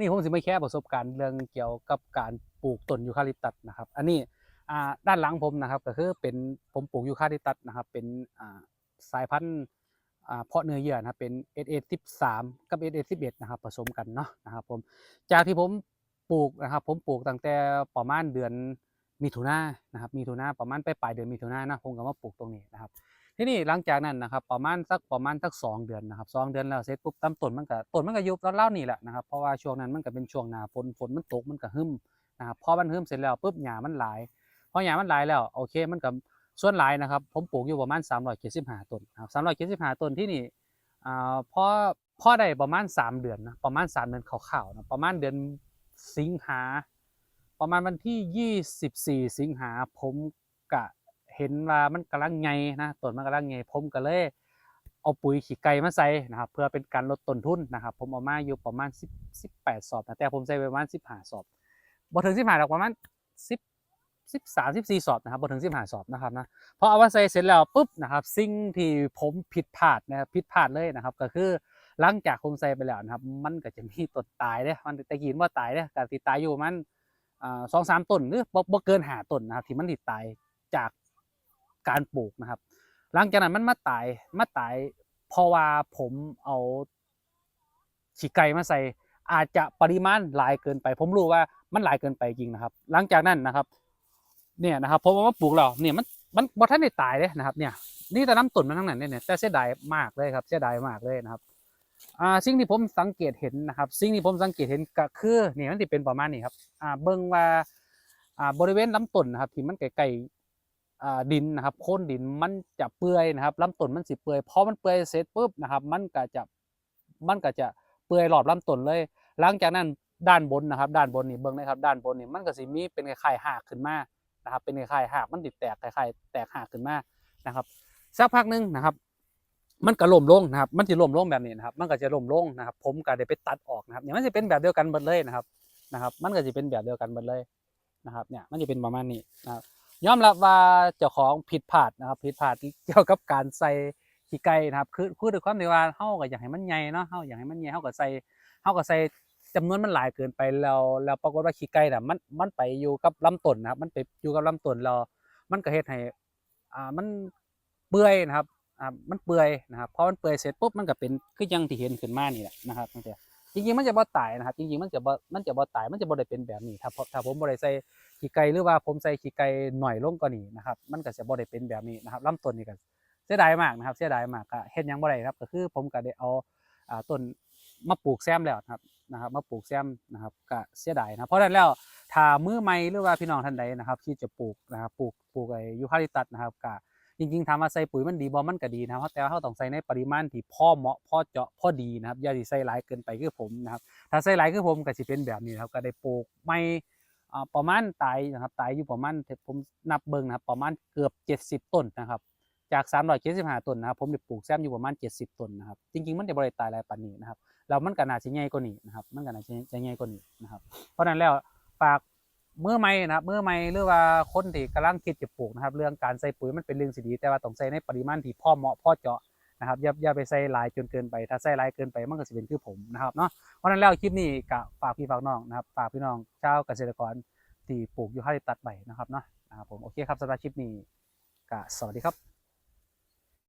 วันนี้ผมสิมาแค่ประสบการณ์เรื่องเกี่ยวกับการปลูกต้นยูคาลิปตัสนะครับ อันนี้ด้านหลังผมนะครับก็คือเป็นผมปลูกยูคาลิปตัสนะครับ เป็นสายพันธุ์เพาะเนื้อเยื่อนะครับเป็น SA 13 กับ SA 11 นะครับผสมกันเนาะนะครับผมจากที่ผมปลูกนะครับ ผมปลูกตั้งแต่ประมาณเดือนมิถุนายนนะครับมิถุนายนประมาณปลายเดือนมิถุนายนนะผมก็มาปลูกตรงนี้นะครับ ที่นี้หลังจากนั้นนะครับประมาณสักประมาณสักสองเดือนนะครับสองเดือนแล้วเสร็จปุ๊บตามต้นมันก็ต้นมันก็ยุบแล้วเล่านี่แหละนะครับเพราะว่าช่วงนั้นมันก็เป็นช่วงหนาฝนฝนมันตกมันก็หึมนะครับพอมันหึมเสร็จแล้วปุ๊บหญ้ามันหลายพอหญ้ามันหลายแล้วโอเคมันก็ส่วนหลายนะครับผมปลูกอยู่ประมาณ375ต้นนะครับ375ต้นที่นี่อ่าพอพอได้ประมาณ 3 เดือนนะประมาณ 3 เดือนขาวๆนะประมาณเดือนสิงหาประมาณวันที่ 24 สิงหาผมกะ เห็นว่ามันกำลังไงนะต้นมันกำลังไงผมก็เลยเอาปุ๋ยขี้ไก่มาใส่นะครับเพื่อเป็นการลดต้นทุนนะครับ ผมเอามาอยู่ประมาณ10 18สอบนะแต่ผมใส่ไปประมาณ15สอบบ่ถึง15หรอกประมาณ10 13 14สอบนะครับบ่ถึง15สอบนะครับนะพอเอามาใส่เสร็จแล้วปุ๊บนะครับ สิ่งที่ผมผิดพลาดนะครับผิดพลาดเลยนะครับ ก็คือหลังจากผมใส่ไปแล้วนะครับ มันก็จะมีต้นตายเด้มันตะกี้ว่าตายเด้การติดตายอยู่มันสองสามต้นหรือบ่เกินหาต้นนะครับที่มันติดตายจาก การปลูกนะครับ หลังจากนั้นมันมาตายมาตายเพราะว่าผมเอาขี้ไก่มาใส่อาจจะปริมาณหลายเกินไป ผมรู้ว่ามันหลายเกินไปจริงนะครับ หลังจากนั้นนะครับ เนี่ยนะครับผมเอามาปลูกแล้วเนี่ยมันมันบ่ทันได้ตายเลยนะครับ เนี่ยนี่แต่น้ำต้นมันทั้งนั้นเนี่ยแต่เสียดายมากเลยครับเสียดายมากเลยนะครับอ่าสิ่งที่ผมสังเกตเห็นนะครับ สิ่งที่ผมสังเกตเห็นก็คือเนี่ยมันจะเป็นประมาณนี้ครับอ่าเบิ่งว่าอ่าบริเวณลำต้นนะครับที่มันใกล้ๆอ่า ดินนะครับโค่นดินมันจะเปื่อยนะครับลำต้นมันสิเปื่อยพอมันเปื่อยเสร็จปุ๊บนะครับมันก็จะมันก็จะเปื่อยรอบลำต้นเลย หลังจากนั้นด้านบนนะครับ ด้านบนนี่เบิ่งนะครับ ด้านบนนี่มันก็สิมีเป็นคล้ายๆหากขึ้นมานะครับ เป็นคล้ายๆหากมันติดแตกคล้ายๆแตกหากขึ้นมานะครับสักพักหนึงนะครับ มันก็ล่มลงนะครับ มันจะล่มลงแบบนี้นะครับ มันก็จะล่มลงนะครับ ผมก็ได้ไปตัดออกนะครับเนี่ยมันจะเป็นแบบเดียวกันหมดเลยนะครับนะครับ มันก็จะเป็นแบบเดียวกันหมดเลยนะครับ เนี่ยมันจะเป็นประมาณนี้นะครับ ยอมรับว่าเจ้าของผิดพลาดนะครับผิดพลาดเกี่ยวกับการใส่ขี้ไก่นะครับ คือคือด้วยความที่ว่าเฮาก็อยากให้มันใหญ่เนาะเฮาอยากให้มันใหญ่เฮาก็ใส่เฮาก็ใส่จำนวนมันหลายเกินไปแล้วแล้วปรากฏว่าขี้ไก่น่ะมันมันไปอยู่กับลำต้นนะครับ มันไปอยู่กับลำต้นแล้วมันก็เฮ็ดให้อ่ามันเปื่อยนะครับอ่ามันเปื่อยนะครับพอมันเปื่อยเสร็จปุ๊บมันก็เป็นคืออยังที่เห็นขึ้นมานี่แหละนะครับตั้งแต่จริงๆมันจะบ่ตายนะครับ จริงๆมันจะบ่มันจะบ่ตายมันจะบ่ได้เป็นแบบนี้ถ้าถ้าผมบ่ได้ใส่ ขี้ไก่หรือว่าผมใส่ขี้ไก่หน่อยลงกว่านี้นะครับ มันก็จะบ่ได้เป็นแบบนี้นะครับลำต้นนี่ก็เสียดายมากนะครับ เสียดายมากก็เฮ็ดยังบ่ได้ครับ ก็คือผมก็ได้เอาอ่าต้นมาปลูกแซมแล้วนะครับนะครับมาปลูกแซมนะครับก็เสียดายนะเพราะนั้นแล้วถ้ามือใหม่หรือว่าพี่น้องท่านใดนะครับ ที่จะปลูกนะครับปลูกปลูกไอ้ยูคาลิปตัสนะครับก็จริงๆถามว่าใส่ปุ๋ยมันดีบ่มันก็ดีนะครับแต่ว่าเราต้องใส่ในปริมาณที่พอเหมาะพอเจาะพอดีนะครับอย่าใส่หลายเกินไปคือผมนะครับถ้าใส่หลายคือผมก็สิเป็นแบบนี้นะครับก็ได้ปลูกไม่ ประมาณตายนะครับตายอยู่ประมาณผมนับเบิ่งนะครับประมาณเกือบ 70 ต้นนะครับ จาก 375 ต้นนะครับ ผมได้ปลูกแซมอยู่ประมาณ 70 ต้นนะครับ จริงๆ มันจะบริตายหลายปานนี้นะครับแล้วมันก็น่าจะใหญ่กว่านี้นะครับ มันก็น่าจะใหญ่กว่านี้นะครับ เพราะนั้นแล้วฝากเมื่อใหม่นะครับเมื่อใหม่หรือว่าคนที่กำลังคิดจะปลูกนะครับ เรื่องการใส่ปุ๋ยมันเป็นเรื่องสิดีแต่ว่าต้องใส่ในปริมาณที่พอเหมาะพอเจาะ นะครับอย่าอย่าไปใส่ลายจนเกินไป ถ้าใส่ลายเกินไปมันก็จะเป็นคือผมนะครับเนาะเพราะฉะนั้นแล้วคลิปนี้ก็ฝากพี่ฝากน้องนะครับฝากพี่น้องชาวเกษตรกรที่ปลูกยูคาลิปตัสใบนะครับเนาะนะครับผมโอเคครับสำหรับคลิปนี้ก็สวัสดีครับ